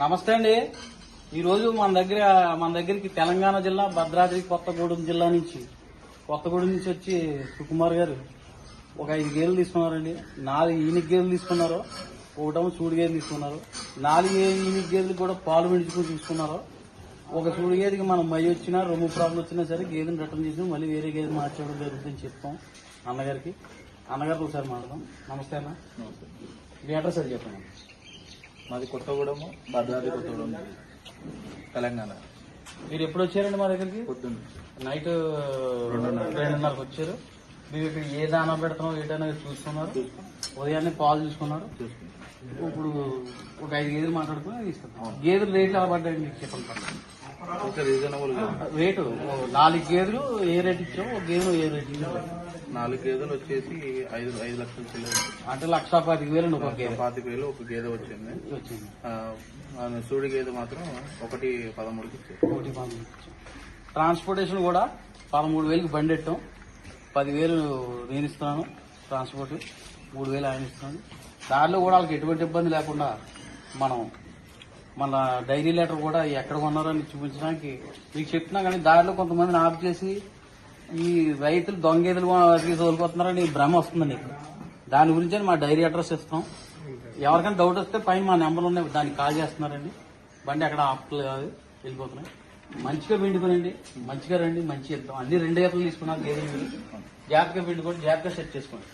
నమస్తే అండి. ఈరోజు మన దగ్గర మన దగ్గరికి తెలంగాణ జిల్లా భద్రాద్రి కొత్తగూడెం జిల్లా నుంచి కొత్తగూడెం నుంచి వచ్చి సుకుమార్ గారు ఒక ఐదు గేదెలు తీసుకున్నారండి. నాలుగు ఈనిక్ గేదెలు తీసుకున్నారు. ఒకటేమో చూడు గేదెలు తీసుకున్నారు. నాలుగు ఈనిక్ గేదెలు కూడా పాలు విడుచుకుని తీసుకున్నారు. ఒక చూడు గేదెకి మనం మై వచ్చినా రొమ్ము ప్రాబ్లం వచ్చినా సరే గేదెని రిటర్న్ చేసి మళ్ళీ వేరే గేదె మార్చేయడం జరుగుతుందని చెప్తాం అన్నగారికి. అన్నగారితో ఒకసారి మాట్లాడదాం. నమస్తే అన్న. మీ అడ్రస్ అది చెప్పండి. మాది కొత్తగూడెము భద్రాద్రి కొత్తగూడెం తెలంగాణ. మీరు ఎప్పుడు వచ్చారండి మా దగ్గరికి? పొద్దున్న. నైట్ రెండున్నరకు వచ్చారు. మీరు ఇక్కడ ఏ దానా పెడుతున్నాం ఏదైనా చూసుకున్నారు ఉదయాన్నే పాలు చూసుకున్నారు ఇప్పుడు ఒక ఐదు గేదెలు మాట్లాడుకుని తీసుకుంటాం గేదెలు రేట్లు ఎలా పడ్డాయి మీకు చెప్పండి రేటు నాలుగు గేదెలు ఏ రేట్ ఇచ్చావు? ఒక గేదెలు ఏ రేట్ ఇచ్చావు? నాలుగు గేదెలు వచ్చేసి ఐదు ఐదు లక్షల చిల్లర అంటే లక్ష పాతిక వేలు ఒక గేదె. పాతిక వేలు ఒక గేదె వచ్చింది. వచ్చింది. సూడి గేదె మాత్రం ఒకటి పదమూడుకి ఒకటి పదమూడు. ట్రాన్స్పోర్టేషన్ కూడా పదమూడు వేలకి బండి ఎట్టాం పదివేలు నేను ఇస్తున్నాను ట్రాన్స్పోర్ట్. మూడు వేలు ఆయన ఇస్తున్నాను దారిలో కూడా వాళ్ళకి ఎటువంటి ఇబ్బంది లేకుండా మనం మన డైరీ లెటర్ కూడా ఎక్కడ కొన్నారని చూపించడానికి మీకు చెప్తున్నా కానీ దారిలో కొంతమందిని ఆఫ్ చేసి ఈ రైతులు దొంగేదులు తోలుకొస్తున్నారని భ్రమ వస్తుంది నీకు దాని గురించి మా డైరీ అడ్రస్ ఇస్తాం. ఎవరికైనా డౌట్ వస్తే పైన మా నెంబర్ ఉన్నాయి. దానికి కాల్ చేస్తున్నారండి. బండి అక్కడ ఆపలేదు కాదు. వెళ్ళిపోతున్నాయి. మంచిగా పిండుకోనండి. మంచిగా రండి. మంచిగా ఇద్దాం. అన్ని రెండు ఏతలు తీసుకున్నారు గేదెలు జాగ్రత్తగా పిండుకోండి. జాగ్రత్తగా సెట్ చేసుకోండి.